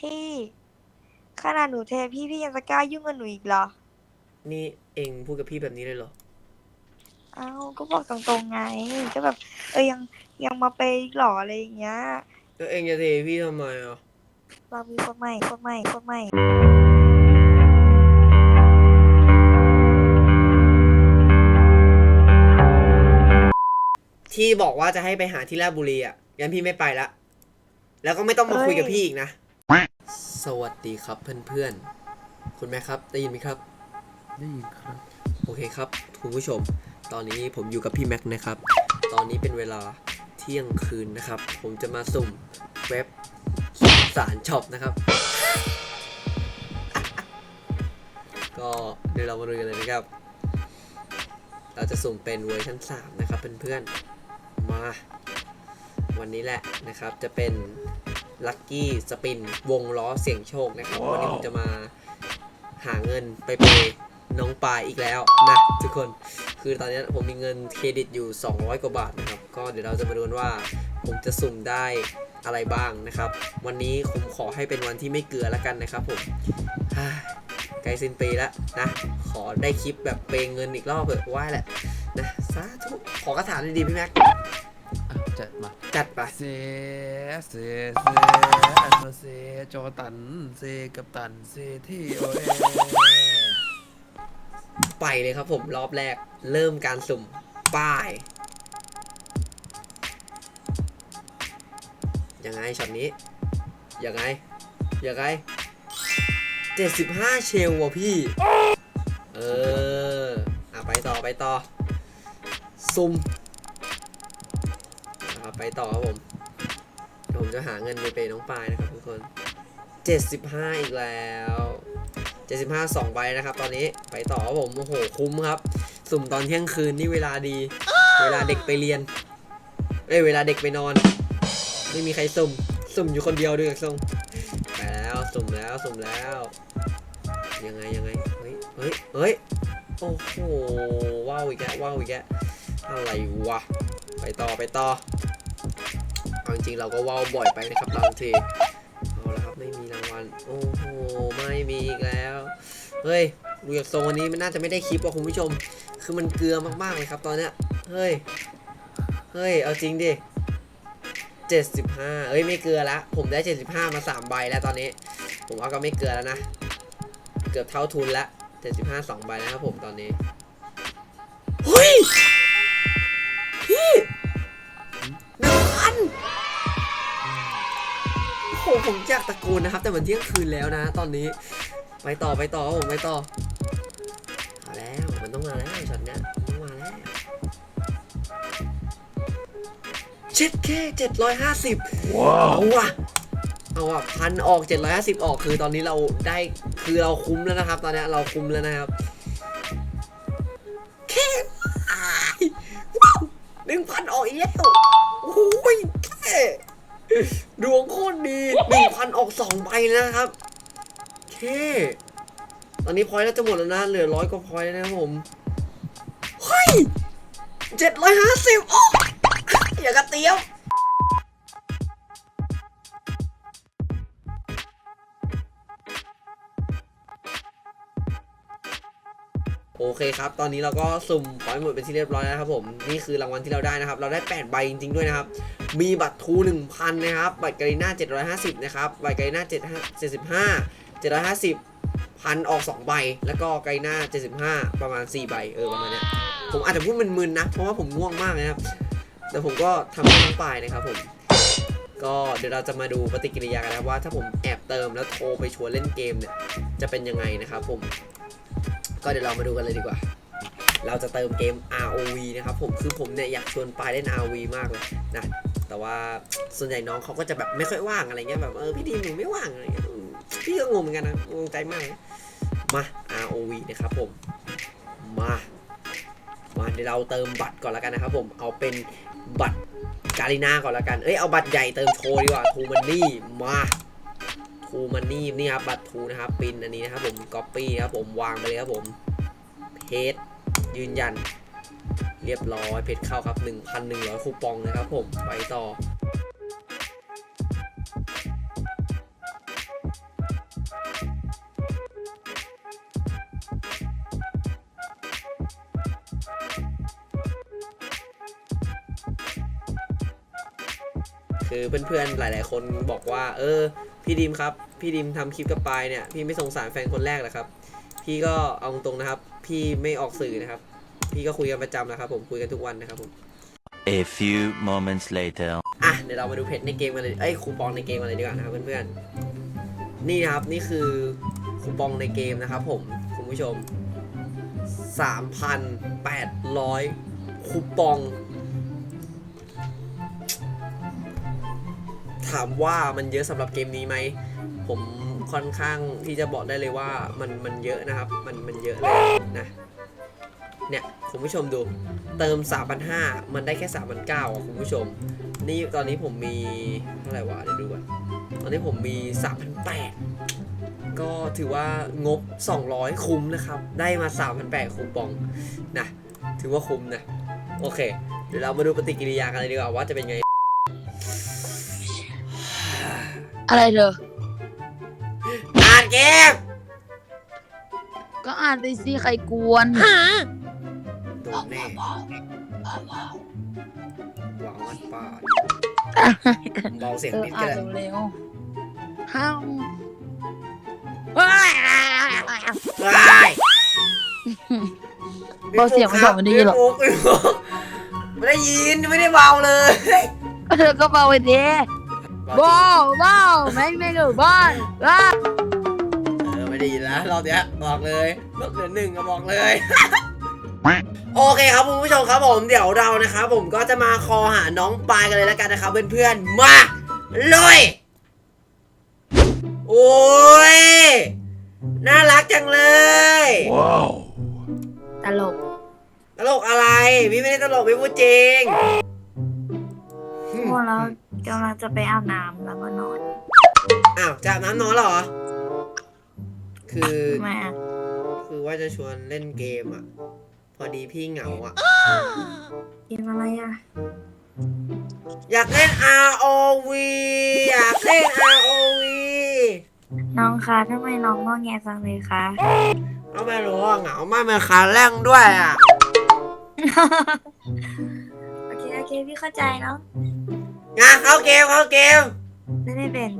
พี่ ขนาดหนูเทพี่พี่ยังจะกล้ายุ่งกับหนูอีกเหรอ นี่เองพูดกับพี่แบบนี้เลยเหรอ เอ้าก็บอกตรงๆไง ก็แบบ เออยังยังมาเปย์อีกเหรออะไรอย่างเงี้ย แล้วเองจะเทพี่ทำไมอะ เรามีคนใหม่คนใหม่คนใหม่ที่บอกว่าจะให้ไปหาที่ราชบุรีอะงั้นพี่ไม่ไปละ แล้วก็ไม่ต้องมาคุยกับพี่อีกนะ สวัสดีครับเพื่อนๆ คุณแม่ครับได้ยินไหมครับ ได้ยินครับ โอเคครับคุณผู้ชม ตอนนี้ผมอยู่กับพี่แม็กซ์นะครับ ตอนนี้เป็นเวลาเที่ยงคืนนะครับ ผมจะมาสุ่มเว็บสารช็อปนะครับ ก็เดี๋ยวเรามาดูกันเลยนะครับ เราจะสุ่มเป็นเวอร์ชัน3นะครับเพื่อนๆ มา วันนี้แหละนะครับจะเป็น ลัคกี้สปินวงล้อเสี่ยงโชคนะครับ วันนี้ผมจะมาหาเงินไปเปย์น้องปายอีกแล้วนะทุกคนคือตอนนี้ผมมีเงินเครดิตอยู่ 200 กว่าบาทนะครับ ก็เดี๋ยวเราจะมาดูกันว่าผมจะสุ่มได้อะไรบ้างนะครับ วันนี้ผมขอให้เป็นวันที่ไม่เกลือแล้วกันนะครับผมฮ่าใกล้สิ้นปีแล้วนะ ขอได้คลิปแบบเปย์เงินอีกรอบเถอะว่าแหละนะสาธุขอกระถางดีๆพี่แม็กอะ จัดมาจัดไปเซเซเซเซจอตันเซกับตันเซที่โอเอไปเลยครับผมรอบแรก เริ่มการสุ่มป้าย ยังไงช็อตนี้ ยังไง ยังไงเจ็ดสิบห้าเชลว่ะพี่ เออ อะ ไปต่อไปต่อซุ่มนะ ครับไปต่อครับผมผมจะหาเงินไปเปย์น้องปายนะครับทุกคน 75 อีกแล้ว 75 2ใบนะครับ ตอนนี้ไปต่อครับผมโอ้โหคุ้มครับ สุ่มตอนเที่ยงคืนนี่เวลาดี เวลาเด็กไปเรียนเอ้ยเวลาเด็กไปนอน ไม่มีใครสุ่ม สุ่มอยู่คนเดียวด้วยสุ่มไปแล้วสุ่มแล้วสุ่มแล้ว ยังไงยังไงเฮ้ยเฮ้ยเฮ้ยโอ้โหว้าวอีกแล้วว้าวอีกแล้วอะไรวะไปต่อไปต่อ เอาจริงๆเราก็ว้าวบ่อยไปนะครับบางทีเอาละครับไม่มีรางวัลโอ้โหไม่มีอีกแล้วเฮ้ยดูจากทรงวันนี้มันน่าจะไม่ได้คลิปว่ะคุณผู้ชม คือมันเกลือมากๆเลยครับตอนเนี้ยเฮ้ยเฮ้ยเอาจริงดิเจ็ดสิบห้าเอ้ยไม่เกลือละผมได้เจ็ดสิบห้ามาสามใบแล้วตอนนี้ ผมว่าก็ไม่เกลือแล้วนะ เกือบเท่าทุนละเจ็ดสิบห้าสองใบนะครับผมตอนนี้เฮ้ย ผมอยากตะโกนนะครับ แต่มันเที่ยงคืนแล้วนะ ตอนนี้ไปต่อไปต่อครับผมไปต่อมาแล้วมันต้องมาแล้วช็อตเนี้ยมันต้องมาแล้วเช็ดแค่เจ็ดร้อยห้าสิบว้าวเอาว่ะเอาว่ะพันออกเจ็ดร้อยห้าสิบออกคือตอนนี้เราได้คือเราคุ้มแล้วนะครับ ตอนเนี้ยเราคุ้มแล้วนะครับแค่อ้ายว้าวหนึ่งพันออกอีกแล้วโอ้โหแค่ ดวงโคตรดีหนึ่งพันออกสองใบนะครับเคตอนนี้พอยต์แล้วจะหมดแล้วนะ เหลือร้อยกว่าพอยต์นะครับผม เฮ้ยเจ็ดร้อยห้าสิบโอ้อย่ากระเตี้ยวโอเคครับ ตอนนี้เราก็สุ่มพอยต์หมดเป็นที่เรียบร้อยแล้วนะครับผม นี่คือรางวัลที่เราได้นะครับ เราได้ 8 ใบจริงๆด้วยนะครับ มีบัตรทู1,000 นะครับ บัตรกาลิน่า750 นะครับ บัตรกาลิน่า75 750พันออก 2 ใบ แล้วก็กาลิน่า75 ประมาณ 4 ใบ เออ ประมาณเนี้ย ผมอาจจะพูดมึนๆนะ เพราะว่าผมง่วงมากนะครับ แต่ผมก็ทำให้ทั้งปลายนะครับผม ก็เดี๋ยวเราจะมาดูปฏิกิริยากันนะว่า ถ้าผมแอบเติมแล้วโทรไปชวนเล่นเกมเนี่ย จะเป็นยังไงนะครับผม ก็เดี๋ยวเรามาดูกันเลยดีกว่าเราจะเติมเกม ROV นะครับผม คือผมเนี่ยอยากชวนปายเล่น ROV มากเลยนะ แต่ว่าส่วนใหญ่น้องเขาก็จะแบบไม่ค่อยว่างอะไรเงี้ยแบบเออพี่ดีมหนูไม่ว่างอะไรเงี้ยพี่ก็งงเหมือนกันนะงงใจมากเลยมา ROV นะครับผมมามาเดี๋ยวเราเติมบัตรก่อนแล้วกันนะครับผมเอาเป็นบัตรกาลิน่าก่อนแล้วกันเอ้ยเอาบัตรใหญ่เติมโชว์ดีกว่าทูมันนี่มาทูมันนี่นี่ครับบัตรทูนะครับปินอันนี้นะครับผมก๊อปปี้ครับผมวางไปเลยครับผมเพจยืนยัน เรียบร้อยเพจข้าวครับ 1,100 คูปองนะครับผม ไปต่อคือเพื่อนๆ หลาย ๆ คนบอกว่า เออ พี่ดิมครับ พี่ดิมทำคลิปกับปายเนี่ย พี่ไม่สงสารแฟนคนแรกหรอครับ พี่ก็เอาตรงนะครับ พี่ไม่ออกสื่อนะครับ พี่ก็คุยกันประจำนะครับผมคุยกันทุกวันนะครับผม A few moments later. อะเดี๋ยวเรามาดูเพจในเกมกันเลยเอ้ยคูปองในเกมกันเลยดีกว่านะครับเพื่อนๆนี่นะครับนี่คือคูปองในเกมนะครับผมคุณผู้ชม 3,800 คูปอง ถามว่ามันเยอะสำหรับเกมนี้ไหม ผมค่อนข้างที่จะบอกได้เลยว่ามันมันเยอะนะครับ มันมันเยอะเลยนะ เนี่ยคุณผู้ชมดูเติม 3,500 มันได้แค่ 3,900อะคุณผู้ชม นี่ตอนนี้ผมมีเท่าไหร่วะเดี๋ยวดูก่อนตอนนี้ผมมี 3,800 ก็ถือว่างบ 200 คุ้มนะครับ ได้มา 3,800คูปองนะถือว่าคุ้มนะ โอเค เดี๋ยวเรามาดูปฏิกิริยากันเลยดีกว่าว่าจะเป็นไง อะไรเธออ่านเกมก็อ่านไปสิใครกวน โดนแน่วางวัดป่าดเบาเสียงเออนิดอ่าก็นได้เร็วๆห้าวว้ายได้เบาเสียงไม่บอกมันได้ยินหรอพี่ฟุ๊กพี่ฟุ๊กไม่ได้ยินไม่ได้เบาเลยเธอก็เบาไปดิบ้าบ้าแม่งไม่รู้บ้านบ้าเออไม่ได้ยินแล้วรอบเนี้ยบอกเลยลดเหลือหนึ่งก็บอกเลย โอเคครับคุณผู้ชมครับผมเดี๋ยวเรานะครับผมก็จะมาคอหาน้องปายกันเลยแล้วกันนะครับเพื่อนๆมาเลยโอ้ยน่ารักจังเลย Wow. ตลกตลกอะไรพี่ไม่ได้ตลกพี่พูดจริงพวกเรากำลังจะไปอาบน้ำแล้วก็นอนอ้าวจะอาบน้ำนอนเหรอ คือมาคือว่าจะชวนเล่นเกมอะ พอดีพี่เหงาอะ เกมอะไรอะ อยากเล่น ROV อยากเล่น ROV น้องคะทำไมน้องงอแงจังเลยคะ ก็ไม่รู้อะเหงามากเป็นคาแรงด้วยอะ โอเคโอเคพี่เข้าใจเนาะงานเข้าเกมเข้าเกม ไม่ได้เป็น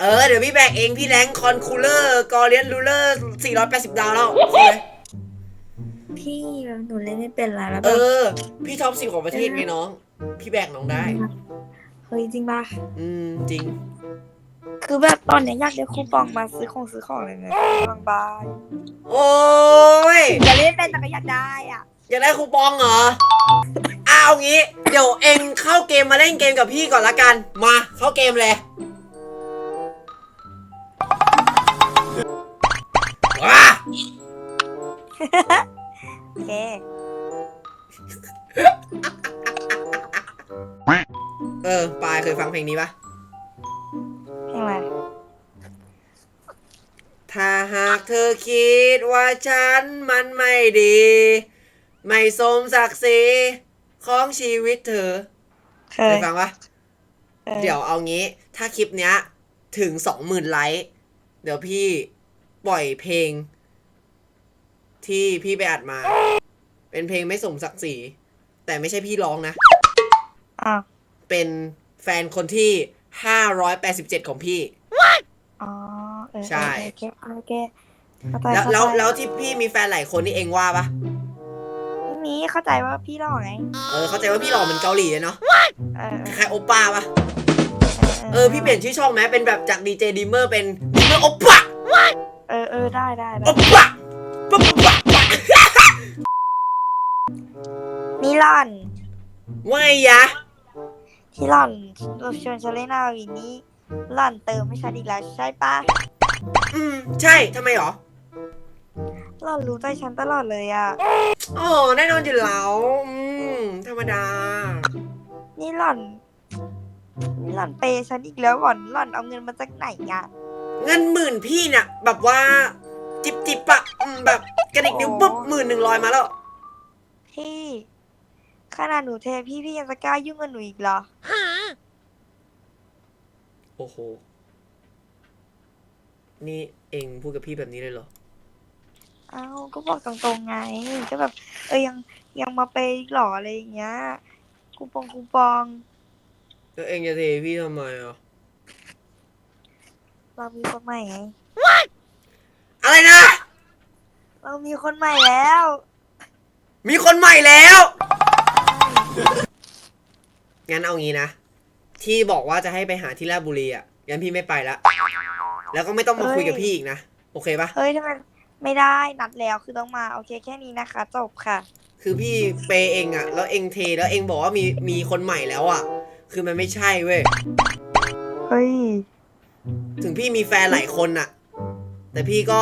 เออ เดี๋ยวพี่แบกเองพี่แรงคอนคูลเลอร์กอเลียนรูเลอร์ 480 ดาวแล้วโอเคไหม พี่แบบหนูเล่นไม่เป็นแล้วแล้วเอแบบอ พี่ท็อปสิบของประเทศไงน้อง พี่แบกน้องได้ เฮ้ยจริงปะอืมจริง คือแบบตอนเนี้ยอยากได้คูปองมาซื้อของซื้อของเลยเนี่ยบางบายโอ้ยอย่าเล่นเป็นแต่ก็อยากได้อะอยากได้คูปองเหรออ้าวงี้ เดี๋ยวเองเข้าเกมมาเล่นเกมกับพี่ก่อนละกัน มาเข้าเกมเลย เออปายเคยฟังเพลงนี้ปะเพลงอะไร ถ้าหากเธอคิดว่าฉันมันไม่ดี ไม่สมศักดิ์ศรีของชีวิตเธอ เคเคยยฟังปะออเดี๋ยวเอางี้ ถ้าคลิปเนี้ย ถึงสองหมื่นไลค์ เดี๋ยวพี่ปล่อยเพลง ที่พี่ไปอัดมา เป็นเพลงไม่สมศักดิ์ศรีแต่ไม่ใช่พี่ร้องนะ อ้าว เป็นแฟนคนที่ 587 ของพี่ อ๋อเออใช่ โอเคโอเคเข้าใจแล้วแล้วเข้าใจแล้วที่พี่มีแฟนหลายคนนี่เองว่าปะไม่มีเข้าใจว่าพี่หล่อไงเออเข้าใจว่าพี่หล่อเหมือนเกาหลีเลยเนาะเออคล้ายๆโอป้าปะเออพี่เปลี่ยนชื่อช่องไหมเป็นแบบจากดีเจดีเมอร์เป็นดีเมอร์โอป้าเออเออได้ได้ได้โอป้าป๊าป๊าป๊านี่หล่อนว่าไงยะ ที่หล่อนเราชวนฉันเล่นนาวินนี่หล่อนเติมไม่ชัดอีกแล้วใช่ปะอืม ใช่ทำไมหรอหล่อนรู้ใจฉันตลอดเลยอะอ๋อแน่นอนอยู่แล้วอืมธรรมดา นี่หล่อน นี่หล่อนเปย์ฉันอีกแล้วหล่อนหล่อนเอาเงินมาจากไหนอะเงินหมื่นพี่เนี่ยแบบว่า จิบจิบอะอืมแบบกระดิกนิ้วปุ๊บหมื่นหนึ่งลอยมาแล้ว พี่ ขนาดหนูเทพี่พี่ยังจะกล้ายุ่งกับหนูอีกเหรอ โอ้โห นี่เองพูดกับพี่แบบนี้เลยเหรอ เอ้าก็บอกตรงๆไง ก็แบบ เออยังยังมาเปย์อีกเหรออะไรอย่างเงี้ย คูปองคูปอง แล้วเองจะเทพี่ทำไมอะ เรามีคนใหม่ไง อะไรนะ เรามีคนใหม่แล้ว มีคนใหม่แล้ว งั้นเอางี้นะ ที่บอกว่าจะให้ไปหาที่ราชบุรีอะงั้นพี่ไม่ไปละ แล้วก็ไม่ต้องมาคุยกับพี่อีกนะ โอเคปะเฮ้ยทำไมไม่ได้นัดแล้วคือต้องมาโอเคแค่นี้นะคะ จบค่ะ คือพี่เปย์เองอะ แล้วเองเทแล้วเองบอกว่ามีมีคนใหม่แล้วอะ คือมันไม่ใช่เว้ย เฮ้ย ถึงพี่มีแฟนหลายคนน่ะ แต่พี่ก็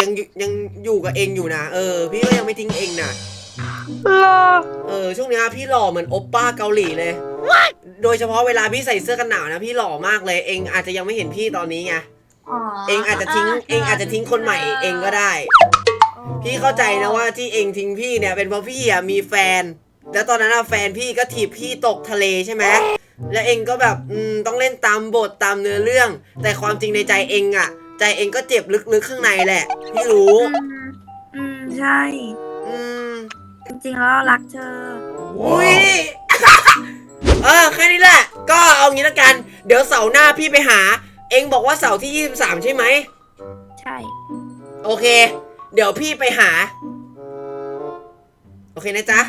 ยังอยู่ยังอยู่กับเองอยู่นะ เออ พี่ก็ยังไม่ทิ้งเองนะ รอเออช่วงนี้พี่หล่อเหมือนโอปป้าเกาหลีเลย โดยเฉพาะเวลาพี่ใส่เสื้อกันหนาวนะพี่หล่อมากเลยเองอาจจะยังไม่เห็นพี่ตอนนี้ไงเองอาจจะทิ้งเองอาจจะทิ้งคนใหม่เองก็ได้ พี่เข้าใจนะว่าที่เองทิ้งพี่เนี่ยเป็นเพราะพี่อะมีแฟน แล้วตอนนั้นอะแฟนพี่ก็ถีบพี่ตกทะเลใช่ไหมแล้วเองก็แบบอืมต้องเล่นตามบทตามเนื้อเรื่อง แต่ความจริงในใจเองอะใจเองก็เจ็บลึกๆข้างในแหละ พี่รู้ อืมอืมใช่ อืมจ ริงๆแล้วเรารักเธอ อุ้ย เออแค่นี้แหละ ก็เอางี้ละกัน เดี๋ยวเสาร์หน้าพี่ไปหา เองบอกว่าเสาร์ที่ 23 ใช่ไหม ใช่ โอเค เดี๋ยวพี่ไปหา โอเคนะจ๊ะ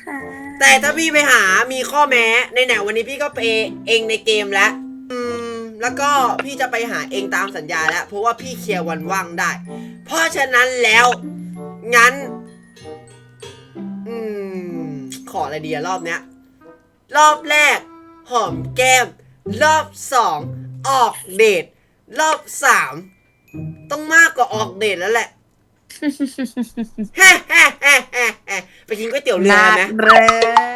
ค่ะ แต่ถ้าพี่ไปหามีข้อแม้ในไหนๆวันนี้พี่ก็ไปเองในเกมแล้ว อืม แล้วก็พี่จะไปหาเองตามสัญญาแล้ว เพราะว่าพี่เคลียร์วันว่างได้ เพราะฉะนั้นแล้ว งั้น ออะไรดีอะรอบเนี้ย รอบแรก หอมแก้ม รอบสองออกเดท รอบสามต้องมากกว่าออกเดทแล้วแหละแฮ่แฮ่แฮ่แฮ่แฮ่ไปกินก๋วยเตี๋ยวเรือนัไหมดเล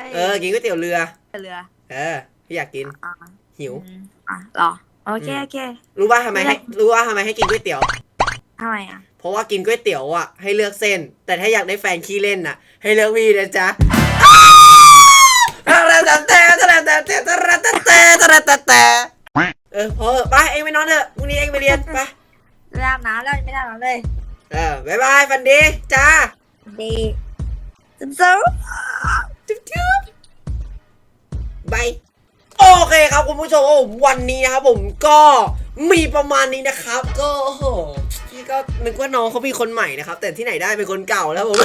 ยเออกินก๋วยเตี๋ยวเรือ เรือเออพี่อยากกิน อะหิว อืมอะเหรอโอเคอืม โอเครู้ว่าทำไมให้รู้ว่าทำไมให้กินก๋วยเตี๋ยว ทำไมอะเพราะว่ากินก๋วยเตี๋ยวอะให้เลือกเส้น แต่ถ้าอยากได้แฟนขี้เล่นน่ะ ให้เลือกวีนะจ๊ะ เออพอเถอะไปเองไปนอนเถอะพรุ่งนี้เองไปเรียนไปเริ่มน้ำแล้วไม่ได้น้ำเลยเออบายบายฟันดีจ้าดีซึมซึมจุ๊บจุ๊บบายโอเคครับคุณผู้ชมโอ้วันนี้นะครับผมก็ มีประมาณนี้นะครับ ก็โอ้โหพี่ก็นึกว่าน้องเขามีคนใหม่นะครับ แต่ที่ไหนได้เป็นคนเก่าแล้วผม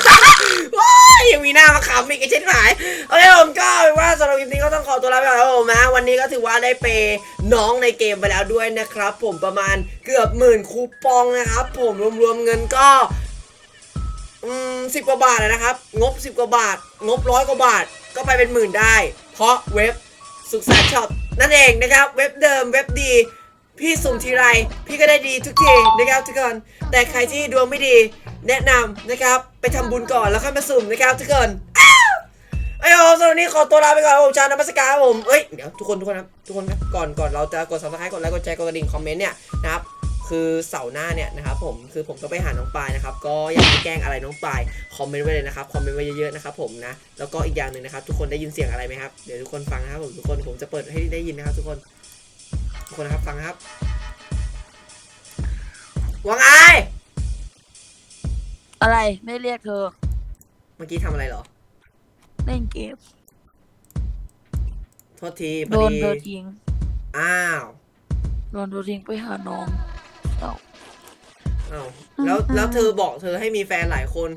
ว้ายยังมีหน้ามาขำอีกไอ้เช่นหายโอเคผมก็เป็นว่าสำหรับคลิปนี้ก็ต้องขอตัวลาไปก่อนครับผมนะวันนี้ก็ถือว่าได้เปน้องในเกมไปแล้วด้วยนะครับ ผมประมาณเกือบหมื่นคูปองนะครับ ผมรวมๆเงินก็สิบกว่าบาทนะครับ งบสิบกว่าบาท งบร้อยกว่าบาท ก็ไปเป็นหมื่นได้ เพราะเว็บสุขสันต์ช็อปนั่นเองนะครับ เว็บเดิมเว็บดี พี่สุ่มทีไร พี่ก็ได้ดีทุกทีนะครับทุกคน แต่ใครที่ดวงไม่ดีแนะนำนะครับ ไปทำบุญก่อนแล้วค่อยมาสุ่มนะครับทุกคนอ้าวไอ้โอสำหรับวันนี้ขอตัวลาไปก่อนผมชาวนมัสการครับผมเอ้ยเดี๋ยวทุกคนทุกคนครับทุกคนครับก่อนก่อนเราจะกด subscribe กดไลค์กดแชร์กดกระดิ่งคอมเมนต์เนี่ยนะครับคือเสาร์หน้าเนี่ยนะครับผมคือผมก็ไปหาน้องปายนะครับก็อยากจะแกล้งอะไรน้องปายคอมเมนต์ไว้เลยนะครับคอมเมนต์ไว้เยอะๆนะครับผมนะแล้วก็อีกอย่างหนึ่งนะครับทุกคนได้ยินเสียงอะไรไหมครับเดี๋ยวทุกคนฟังนะครับผมทุกคนผมจะเปิดให้ได้ยินนะครับทุกคน คนนะครับฟังนะครับว่าไงอะไรไม่เรียกเธอ เมื่อกี้ทำอะไรเหรอ เล่นเกมโทษทีพโดอนดีเธอทิ้งอ้าวโดนเธอทิ้งไปหาน้องเอ้าอ้าวแล้วแล้วเธอบอกเธอให้มีแฟนหลายคน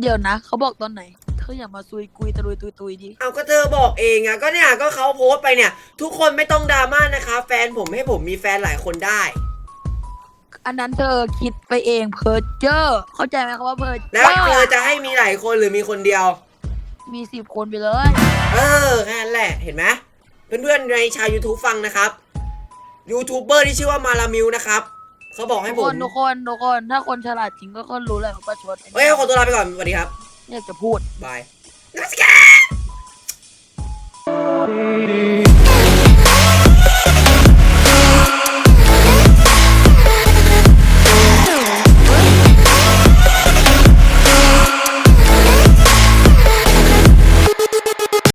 เดี๋ยวนะ เขาบอกตอนไหน เธออย่ามาซุยกุยตะลุยตุยตุยดิเอาก็เธอบอกเองอะก็เนี่ยก็เขาโพสต์ไปเนี่ย ทุกคนไม่ต้องดราม่านะคะ แฟนผมให้ผมมีแฟนหลายคนได้ อันนั้นเธอคิดไปเองเพอเจอร์เข้าใจไหมคำว่าเพอเจแล้วอเธอร์จะให้มีหลายคนหรือมีคนเดียว มีสิบคนไปเลย เออแค่นั้นแหละเห็นไหมเพื่อนๆในชาว YouTube ฟังนะครับยูทูบเบอร์ที่ชื่อว่ามาลามิวนะครับเขาบอกให้ทุกผคมนทุกคนทุกคนถ้าคนฉลาดจริงก็คนรู้แหละว่าประชด เฮ้ยขอตัวลาไปก่อนสวัสดีครับ เนี่ยจะพูด บายนัสกา